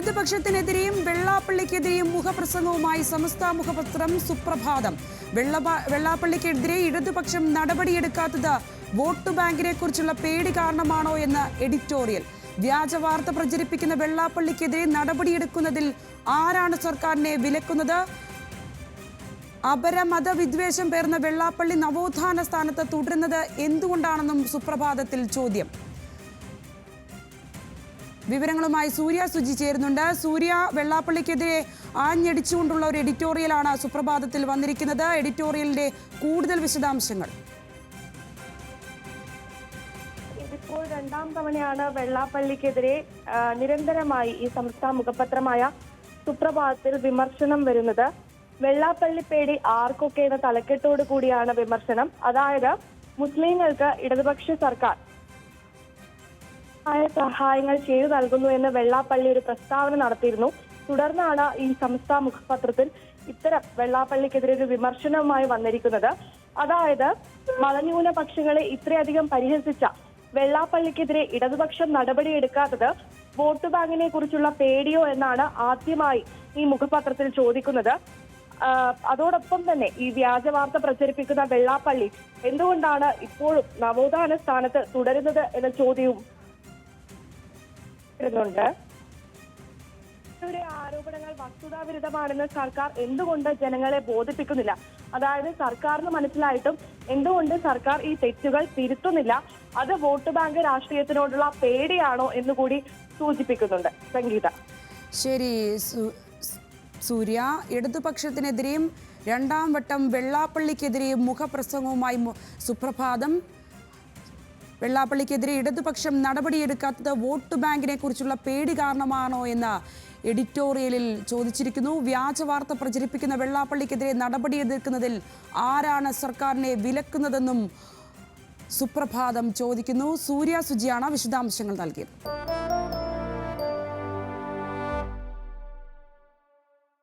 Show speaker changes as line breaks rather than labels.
ഇടതുപക്ഷത്തിനെതിരെയും വെള്ളാപ്പള്ളിക്കെതിരെയും മുഖപ്രസംഗവുമായി സമസ്ത മുഖപത്രം സുപ്രഭാതം. വെള്ളപ- വെള്ളാപ്പള്ളിക്കെതിരെ ഇടതുപക്ഷം നടപടിയെടുക്കാത്തത് വോട്ട് ബാങ്കിനെ കുറിച്ചുള്ള പേടി കാരണമാണോ എന്ന് എഡിറ്റോറിയൽ. വ്യാജ വാർത്ത പ്രചരിപ്പിക്കുന്ന വെള്ളാപ്പള്ളിക്കെതിരെ നടപടിയെടുക്കുന്നതിൽ ആരാണ് സർക്കാരിനെ വിലക്കുന്നത്? അപരമത വിദ്വേഷം പേർന്ന വെള്ളാപ്പള്ളി നവോത്ഥാന സ്ഥാനത്ത് തുടരുന്നത് എന്തുകൊണ്ടാണെന്നും സുപ്രഭാതത്തിൽ ചോദ്യം. വിവരങ്ങളുമായി സൂര്യ സുജി ചേരുന്നുണ്ട്. സൂര്യ വെള്ളാപ്പള്ളിക്കെതിരെ ആഞ്ഞടിച്ചുകൊണ്ടുള്ള ഒരു എഡിറ്റോറിയലാണ് സുപ്രഭാതത്തിൽ വന്നിരിക്കുന്നത്. എഡിറ്റോറിയലിന്റെ കൂടുതൽ വിശദാംശങ്ങൾ.
ഇപ്പോൾ രണ്ടാം തവണയാണ് വെള്ളാപ്പള്ളിക്കെതിരെ നിരന്തരമായി ഈ സംസ്ഥാന മുഖപത്രമായ സുപ്രഭാതത്തിൽ വിമർശനം വരുന്നത്. വെള്ളാപ്പള്ളി പേടി ആർക്കൊക്കെ എന്ന തലക്കെട്ടോട് കൂടിയാണ് വിമർശനം. അതായത് മുസ്ലിങ്ങൾക്ക് ഇടതുപക്ഷ സർക്കാർ ആയ സഹായങ്ങൾ ചെയ്തു നൽകുന്നു എന്ന് വെള്ളാപ്പള്ളി ഒരു പ്രസ്താവന നടത്തിയിരുന്നു. തുടർന്നാണ് ഈ സംസ്ഥാന മുഖപത്രത്തിൽ ഇത്തരം വെള്ളാപ്പള്ളിക്കെതിരെ ഒരു വിമർശനവുമായി വന്നിരിക്കുന്നത്. അതായത് മതന്യൂനപക്ഷങ്ങളെ ഇത്രയധികം പരിഹസിച്ച വെള്ളാപ്പള്ളിക്കെതിരെ ഇടതുപക്ഷം നടപടിയെടുക്കാത്തത് വോട്ട് ബാങ്കിനെ കുറിച്ചുള്ള പേടിയോ എന്നാണ് ആദ്യമായി ഈ മുഖപത്രത്തിൽ ചോദിക്കുന്നത്. അതോടൊപ്പം തന്നെ ഈ വ്യാജ വാർത്ത പ്രചരിപ്പിക്കുന്ന വെള്ളാപ്പള്ളി എന്തുകൊണ്ടാണ് ഇപ്പോഴും നവോത്ഥാന സ്ഥാനത്ത് തുടരുന്നത് എന്ന ചോദ്യവും വരുന്നുണ്ട് ആരോപണങ്ങൾ വസ്തുതാവിരുദ്ധമാണെന്ന് സർക്കാർ എന്തുകൊണ്ട് ജനങ്ങളെ ബോധിപ്പിക്കുന്നില്ല? അതായത് സർക്കാരിന് മനസ്സിലായിട്ടും എന്തുകൊണ്ട് സർക്കാർ ഈ തെറ്റുകൾ തിരുത്തുന്നില്ല? അത് വോട്ട് ബാങ്ക് രാഷ്ട്രീയത്തിനോടുള്ള പേടിയാണോ എന്ന് കൂടി സൂചിപ്പിക്കുന്നുണ്ട് സംഗീത.
ശരി സൂര്യ ഇടതുപക്ഷത്തിനെതിരെയും രണ്ടാം വട്ടം വെള്ളാപ്പള്ളിക്കെതിരെയും മുഖപ്രസംഗവുമായി സുപ്രഭാതം. വെള്ളാപ്പള്ളിക്കെതിരെ ഇടതുപക്ഷം നടപടിയെടുക്കാത്തത് വോട്ട് ബാങ്കിനെ കുറിച്ചുള്ള പേടി കാരണമാണോ എന്ന് എഡിറ്റോറിയലിൽ ചോദിച്ചിരിക്കുന്നു. വ്യാജ വാർത്ത പ്രചരിപ്പിക്കുന്ന വെള്ളാപ്പള്ളിക്കെതിരെ നടപടിയെടുക്കുന്നതിൽ ആരാണ് സർക്കാരിനെ വിലക്കുന്നതെന്നും സുപ്രഭാതം ചോദിക്കുന്നു. സൂര്യ സുജിയാണ് വിശദാംശങ്ങൾ നൽകിയത്.